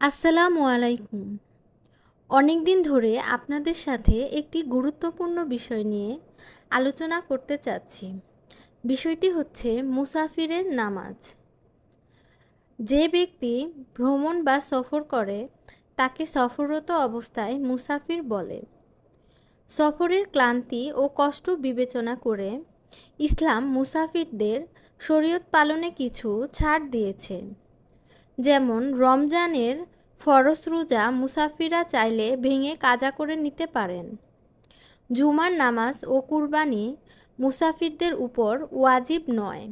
আসসালামু আলাইকুম। অনেক দিন ধরে আপনাদের সাথে একটি গুরুত্বপূর্ণ বিষয় নিয়ে আলোচনা করতে চাচ্ছি। বিষয়টি হচ্ছে মুসাফিরের নামাজ। যে ব্যক্তি ভ্রমণ বা সফর করে, তাকে সফররত অবস্থায় মুসাফির বলে। সফরের ক্লান্তি ও কষ্ট বিবেচনা করে ইসলাম মুসাফিরদের শরীয়ত পালনে কিছু ছাড় দিয়েছে। যেমন, রমজানের ফরজ রোজা মুসাফিরা চাইলে ভেঙে কাজা করে নিতে পারেন। জুমার নামাজ ও কুরবানি মুসাফিরদের উপর ওয়াজিব নয়।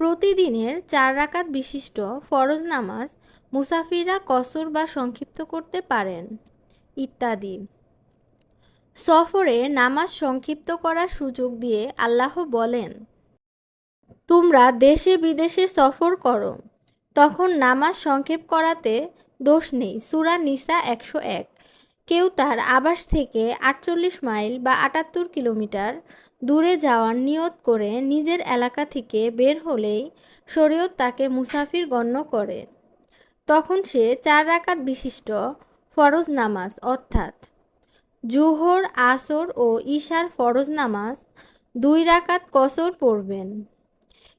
প্রতিদিনের চার রাকাত বিশিষ্ট ফরজ নামাজ মুসাফিররা কসর বা সংক্ষিপ্ত করতে পারেন, ইত্যাদি। সফরে নামাজ সংক্ষিপ্ত করার সুযোগ দিয়ে আল্লাহ বলেন, তোমরা দেশে বিদেশে সফর করো। তখন নামাজ সংক্ষেপ করাতে দোষ নেই। সুরা নিসা একশো এক। কেউ তার আবাস থেকে আটচল্লিশ মাইল বা আটাত্তর কিলোমিটার দূরে যাওয়ার নিয়ত করে নিজের এলাকা থেকে বের হলেই শরীয়ত তাকে মুসাফির গণ্য করে। তখন সে চার রাকাত বিশিষ্ট ফরজ নামাজ, অর্থাৎ জুহর, আসর ও ঈশার ফরজ নামাজ দুই রাকাত কসর পড়বেন।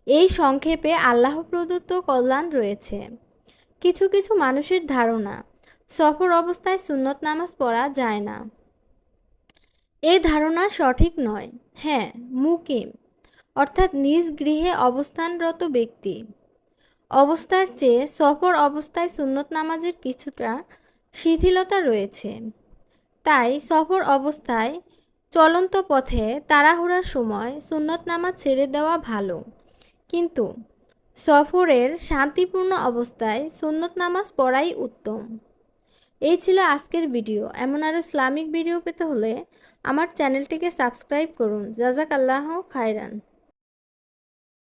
এই সংক্ষেপে আল্লাহ প্রদত্ত কল্যাণ রয়েছে। কিছু কিছু মানুষের ধারণা, সফর অবস্থায় সুন্নত নামাজ পড়া যায় না। এ ধারণা সঠিক নয়। হ্যাঁ মুকিম, অর্থাৎ নিজ গৃহে অবস্থানরত ব্যক্তি। অবস্থার চেয়ে সফর অবস্থায় সুন্নত নামাজের কিছুটা শিথিলতা রয়েছে। তাই সফর অবস্থায় চলন্ত পথে তাড়াহুড়ার সময় সুন্নত নামাজ ছেড়ে দেওয়া ভালো। কিন্তু সফরের শান্তিপূর্ণ অবস্থায় সুন্নত নামাজ পড়াই উত্তম। এই ছিল আজকের ভিডিও। এমন আরও ইসলামিক ভিডিও পেতে হলে আমার চ্যানেলটিকে সাবস্ক্রাইব করুন। জাজাক আল্লাহ খায়রান।